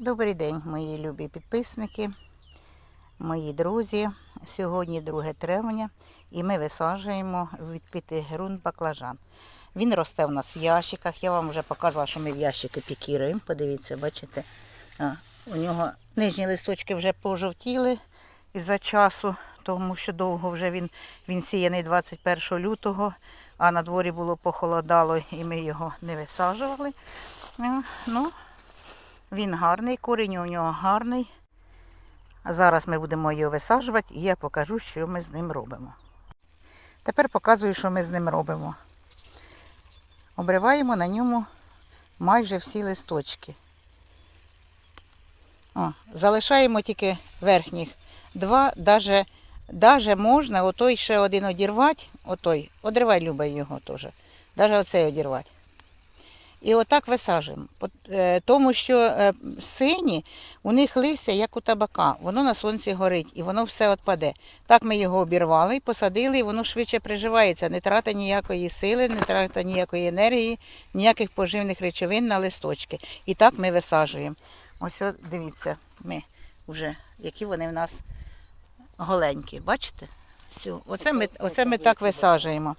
Добрий день, мої любі підписники, мої друзі. Сьогодні 2 травня і ми висаджуємо в відкритий ґрунт баклажан. Він росте в нас в ящиках. Я вам вже показувала, що ми в ящики пікіруємо. Подивіться, бачите, у нього нижні листочки вже пожовтіли із-за часу, тому що довго вже він, він сіяний 21 лютого, а на дворі було похолодало і ми його не висаджували. Ну, він гарний, корінь у нього гарний. Зараз ми будемо його висаджувати і я покажу, що ми з ним робимо. Тепер показую, що ми з ним робимо. Обриваємо на ньому майже всі листочки. О, залишаємо тільки верхніх два, даже, даже можна отой ще один одірвати, отой, одривай любий його теж. Даже оцей одірвати. І отак висаджуємо. Е, Тому що е, сині, у них листя, як у табака, воно на сонці горить і воно все відпаде. Так ми його обірвали, посадили, і воно швидше приживається, не тратить ніякої сили, не тратить ніякої енергії, ніяких поживних речовин на листочки. І так ми висаджуємо. Ось от, дивіться, ми вже, які вони в нас голенькі. Бачите? Все. Оце, ми, оце ми так висаджуємо.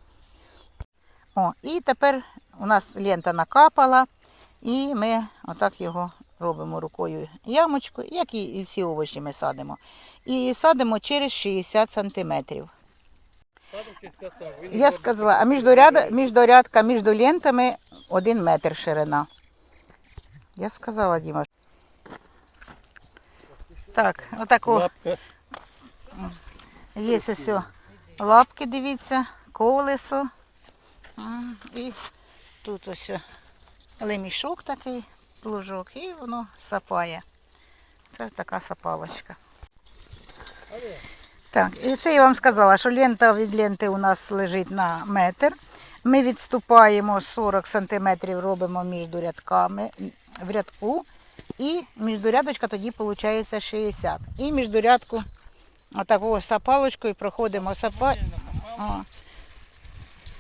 О, і тепер у нас лента накапала, і ми отак його робимо рукою ямочку, як і всі овочі ми садимо. І садимо через 60 сантиметрів. Я сказала, а між, ряд, між лентами один метр ширина. Я сказала, Діма. Так, отако. Є ось лапки, дивіться, колесо. І тут ось лемішок такий, плужок, і воно сапає. Це така сапалочка. Так, і це я вам сказала, що лента від ленти у нас лежить на метр. Ми відступаємо 40 см, робимо між рядками в рядку. І між рядочка тоді виходить 60. І між рядку отакою сапалочкою проходимо сапа... О.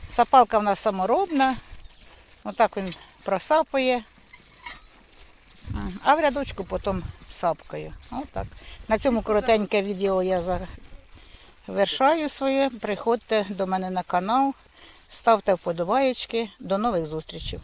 Сапалка в нас саморобна. Отак він просапує. А в рядочку потім сапкою. Отак. На цьому коротеньке відео я завершаю своє. Приходьте до мене на канал, ставте вподобаєчки. До нових зустрічей.